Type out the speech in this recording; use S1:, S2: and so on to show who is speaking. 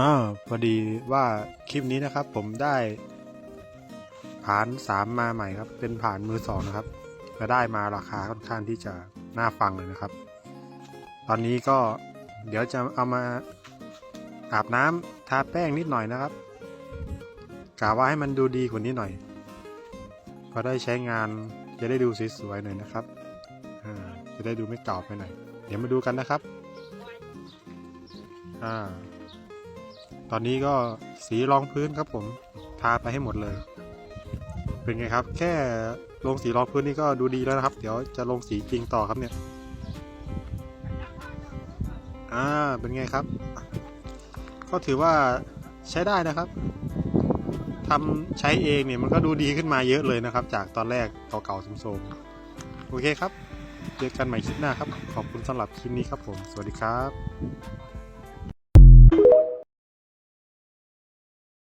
S1: อ่าพอดีว่าคลิปนี้นะครับ ผมได้ผ่านสามมาใหม่ครับ เป็นผ่านมือสองนะครับจะได้มาราคาค่อนข้างที่จะน่าฟังเลยนะครับ ตอนนี้ก็เดี๋ยวจะเอามาอาบน้ำทาแป้งนิดหน่อยนะครับกะว่าให้มันดูดีกว่านี้หน่อย พอได้ใช้งานจะได้ดูสวยๆหน่อยนะครับจะได้ดูไม่เก่าไปหน่อย เดี๋ยวมาดูกันนะครับ อ่า อนนี้ก็สีรองพื้นครับผมทาไปให้หมดเลย เป็นไงครับ แค่ลงสีรองพื้นนี่ก็ดูดีแล้วนะครับ เดี๋ยวจะลงสีจริงต่อครับเนี่ยอ่าเป็นไงครับ ก็ถือว่าใช้ได้นะครับทำใช้เองเนี่ยมันก็ดูดีขึ้นมาเยอะเลยนะครับ จากตอนแรกเก่าๆโทรมๆโอเคครับ เจอกันใหม่คลิปหน้าครับ ขอบคุณสำหรับคลิปนี้ครับผม สวัสดีครับ